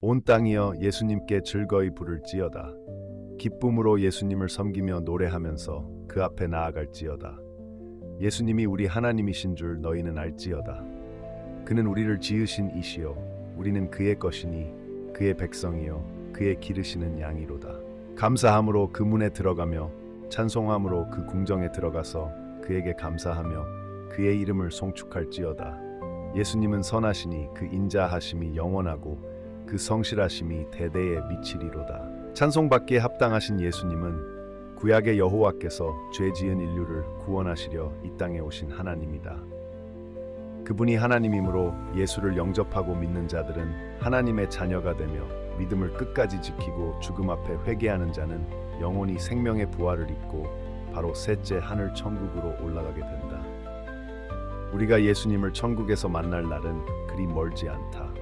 온 땅이여 예수님께 즐거이 부를지어다. 기쁨으로 예수님을 섬기며 노래하면서 그 앞에 나아갈지어다. 예수님이 우리 하나님이신 줄 너희는 알지어다. 그는 우리를 지으신 이시요 우리는 그의 것이니 그의 백성이요 그의 기르시는 양이로다. 감사함으로 그 문에 들어가며 찬송함으로 그 궁정에 들어가서 그에게 감사하며 그의 이름을 송축할지어다. 예수님은 선하시니 그 인자하심이 영원하고 그 성실하심이 대대에 미치리로다. 찬송받기에 합당하신 예수님은 구약의 여호와께서 죄 지은 인류를 구원하시려 이 땅에 오신 하나님이다. 그분이 하나님이므로 예수를 영접하고 믿는 자들은 하나님의 자녀가 되며 믿음을 끝까지 지키고 죽음 앞에 회개하는 자는 영원히 생명의 부활을 입고 바로 셋째 하늘 천국으로 올라가게 된다. 우리가 예수님을 천국에서 만날 날은 그리 멀지 않다.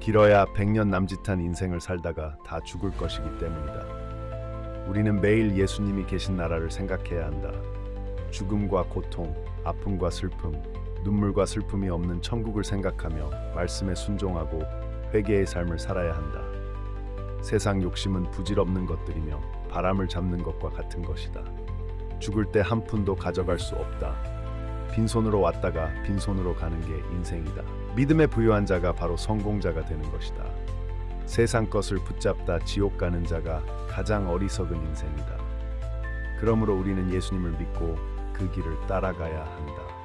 길어야 100년 남짓한 인생을 살다가 다 죽을 것이기 때문이다. 우리는 매일 예수님이 계신 나라를 생각해야 한다. 죽음과 고통, 아픔과 슬픔, 눈물과 슬픔이 없는 천국을 생각하며 말씀에 순종하고 회개의 삶을 살아야 한다. 세상 욕심은 부질없는 것들이며 바람을 잡는 것과 같은 것이다. 죽을 때 한 푼도 가져갈 수 없다. 빈손으로 왔다가 빈손으로 가는 게 인생이다. 믿음에 부유한 자가 바로 성공자가 되는 것이다. 세상 것을 붙잡다 지옥 가는 자가 가장 어리석은 인생이다. 그러므로 우리는 예수님을 믿고 그 길을 따라가야 한다.